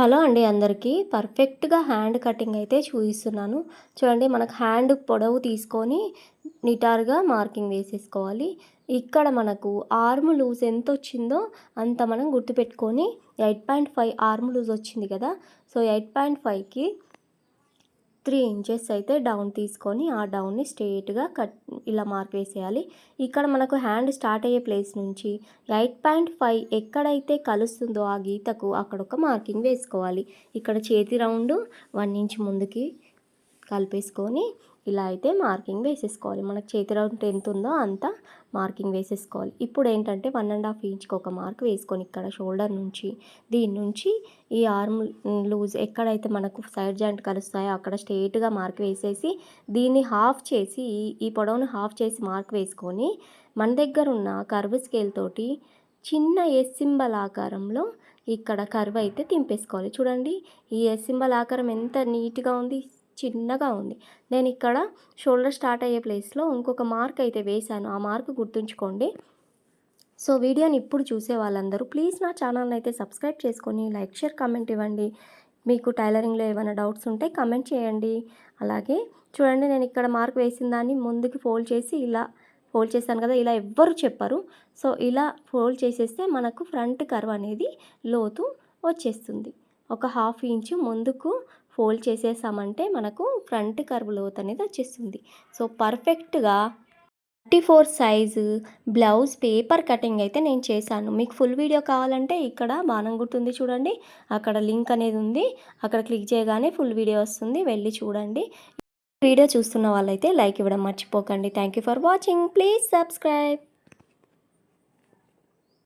Hello అండి అందరికీ. పర్ఫెక్ట్గా హ్యాండ్ కటింగ్ అయితే చూపిస్తున్నాను చూడండి మనకు హ్యాండ్ పొడవు తీసుకొని నిటారుగా మార్కింగ్ వేసేసుకోవాలి. ఇక్కడ మనకు ఆర్మ్ లూజ్ ఎంత వచ్చిందో అంత మనం గుర్తుపెట్టుకొని eight point five arm loose వచ్చింది కదా. సో ఎయిట్ పాయింట్ ఫైవ్కి త్రీ ఇంచెస్ అయితే డౌన్ తీసుకొని ఆ డౌన్ని స్ట్రేట్గా కట్ ఇలా మార్క్ వేసేయాలి. ఇక్కడ మనకు హ్యాండ్ స్టార్ట్ అయ్యే ప్లేస్ నుంచి ఎయిట్ పాయింట్ ఫైవ్ ఎక్కడైతే కలుస్తుందో ఆ గీతకు అక్కడ ఒక మార్కింగ్ వేసుకోవాలి. ఇక్కడ చేతి రౌండ్ వన్ ఇంచ్ ముందుకి కలిపేసుకొని ఇలా అయితే మార్కింగ్ వేసేసుకోవాలి. మనకు చేతి రౌండ్ ఎంత ఉందో అంత మార్కింగ్ వేసేసుకోవాలి. ఇప్పుడు ఏంటంటే వన్ అండ్ హాఫ్ ఇంచ్కి ఒక మార్క్ వేసుకొని ఇక్కడ షోల్డర్ నుంచి దీని నుంచి ఈ ఆర్మ్ లూజ్ ఎక్కడైతే మనకు సైడ్ జాయింట్ కలుస్తాయో అక్కడ స్ట్రేట్గా మార్క్ వేసేసి దీన్ని హాఫ్ చేసి ఈ పొడవును హాఫ్ చేసి మార్క్ వేసుకొని మన దగ్గర ఉన్న కర్వ్ స్కేల్ తోటి చిన్న ఎస్ సింబల్ ఆకారంలో ఇక్కడ కర్వ్ అయితే తింపేసుకోవాలి చూడండి ఈ ఎస్ సింబల్ ఆకారం ఎంత నీట్గా ఉంది. చిన్నగా ఉంది. నేను ఇక్కడ షోల్డర్ స్టార్ట్ అయ్యే ప్లేస్లో ఇంకొక మార్క్ అయితే వేశాను. ఆ మార్క్ గుర్తుంచుకోండి. సో వీడియోని ఇప్పుడు చూసే వాళ్ళందరూ ప్లీజ్ నా ఛానల్ని అయితే సబ్స్క్రైబ్ చేసుకొని లైక్ షేర్ కామెంట్ ఇవ్వండి. మీకు టైలరింగ్లో ఏమైనా డౌట్స్ ఉంటే కమెంట్ చేయండి. అలాగే చూడండి నేను ఇక్కడ మార్క్ వేసిన దాన్ని ముందుకు ఫోల్డ్ చేసి ఇలా ఫోల్డ్ చేశాను కదా ఇలా ఎవ్వరు చెప్పరు. సో ఇలా ఫోల్డ్ చేసేస్తే మనకు ఫ్రంట్ కర్వ్ అనేది లోతు వచ్చేస్తుంది. ఒక హాఫ్ ఇంచు ముందుకు ఫోల్డ్ చేసేసామంటే మనకు ఫ్రంట్ కర్వ్ లోత్ అనేది వచ్చేస్తుంది. సో పర్ఫెక్ట్గా thirty four size blouse paper cutting అయితే నేను చేశాను. మీకు ఫుల్ వీడియో కావాలంటే ఇక్కడ బాణం గుర్తుంది చూడండి. అక్కడ లింక్ అనేది ఉంది. అక్కడ క్లిక్ చేయగానే ఫుల్ వీడియో వస్తుంది. వెళ్ళి చూడండి. వీడియో చూస్తున్న వాళ్ళైతే లైక్ ఇవ్వడం మర్చిపోకండి. Thank you for watching please subscribe